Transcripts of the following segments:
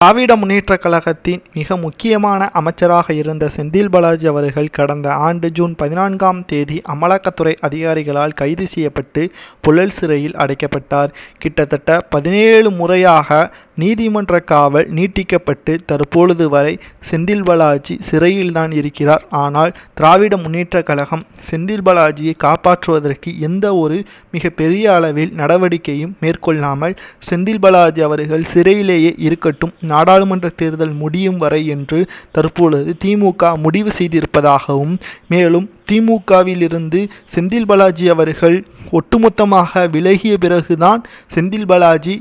திராவிட முன்னேற்ற கழகத்தின் மிக முக்கியமான அமைச்சராக இருந்த செந்தில் பாலாஜி அவர்கள் கடந்த ஆண்டு ஜூன் பதினான்காம் தேதி அமலாக்கத்துறை அதிகாரிகளால் கைது செய்யப்பட்டு புழல் சிறையில் அடைக்கப்பட்டார். கிட்டத்தட்ட பதினேழு முறையாக நீதிமன்ற காவல் நீட்டிக்கப்பட்டு தற்பொழுது வரை செந்தில் பாலாஜி சிறையில்தான் இருக்கிறார். ஆனால் திராவிட முன்னேற்றக் கழகம் செந்தில் பாலாஜியை காப்பாற்றுவதற்கு எந்த ஒரு மிக பெரிய அளவில் நடவடிக்கையும் மேற்கொள்ளாமல் செந்தில் பாலாஜி அவர்கள் சிறையிலேயே இருக்கட்டும் நாடாளுமன்ற தேர்தல் முடியும் வரை என்று தற்பொழுது திமுக முடிவு செய்திருப்பதாகவும் மேலும் திமுகவிலிருந்து செந்தில் பாலாஜி அவர்கள் ஒட்டுமொத்தமாக விலகிய பிறகுதான் செந்தில் பாலாஜி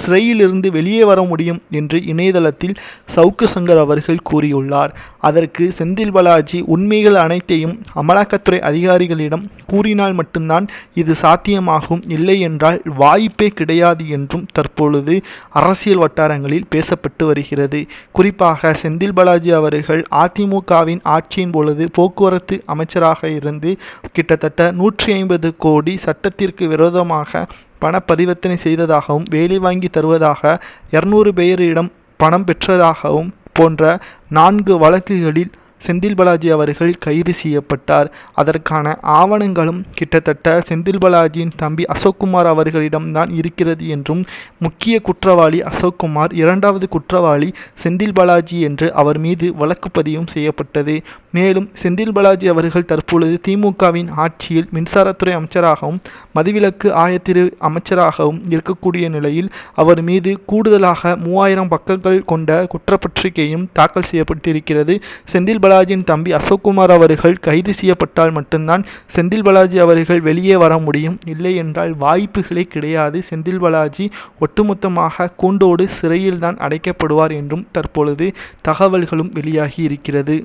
சிறையிலிருந்து வெளியே வர முடியும் என்று இணையதளத்தில் சவுக்கு சங்கர் அவர்கள் கூறியுள்ளார். அதற்கு செந்தில் பாலாஜி உண்மைகள் அனைத்தையும் அமலாக்கத்துறை அதிகாரிகளிடம் கூறினால் மட்டும்தான் இது சாத்தியமாகும். இல்லை என்றால் வாய்ப்பே கிடையாது என்றும் தற்பொழுது அரசியல் வட்டாரங்களில் பேசப்பட்டு வருகிறது. குறிப்பாக செந்தில் பாலாஜி அவர்கள் அதிமுகவின் ஆட்சியின் பொழுது போக்குவரத்து அமைச்சராக இருந்து கிட்டத்தட்ட நூற்றி ஐம்பது கோடி சட்டத்திற்கு விரோதமாக பண பரிவர்த்தனை செய்ததாகவும் வேலை வாங்கி தருவதாக இருநூறு பேரிடம் பணம் பெற்றதாகவும் போன்ற நான்கு வழக்குகளில் செந்தில் பாலாஜி அவர்கள் கைது செய்யப்பட்டார். அதற்கான ஆவணங்களும் கிட்டத்தட்ட செந்தில் பாலாஜியின் தம்பி அசோக்குமார் அவர்களிடம் தான் இருக்கிறது என்றும் முக்கிய குற்றவாளி அசோக்குமார் இரண்டாவது குற்றவாளி செந்தில் பாலாஜி என்று அவர் மீது வழக்கு பதிவும் செய்யப்பட்டது. மேலும் செந்தில் பாலாஜி அவர்கள் தற்பொழுது திமுகவின் ஆட்சியில் மின்சாரத்துறை அமைச்சராகவும் மதுவிலக்கு ஆயத்திரு அமைச்சராகவும் இருக்கக்கூடிய நிலையில் அவர் மீது கூடுதலாக மூவாயிரம் பக்கங்கள் கொண்ட குற்றப்பத்திரிகையும் தாக்கல் செய்யப்பட்டிருக்கிறது. செந்தில் பாலாஜியின் தம்பி அசோக்குமார் அவர்கள் கைது செய்யப்பட்டால் மட்டும்தான் செந்தில் பாலாஜி அவர்கள் வெளியே வர முடியும். இல்லை என்றால் வாய்ப்புகளே கிடையாது. செந்தில் பாலாஜி ஒட்டுமொத்தமாக கூண்டோடு சிறையில்தான் அடைக்கப்படுவார் என்றும் தற்பொழுது தகவல்களும் வெளியாகி இருக்கிறது.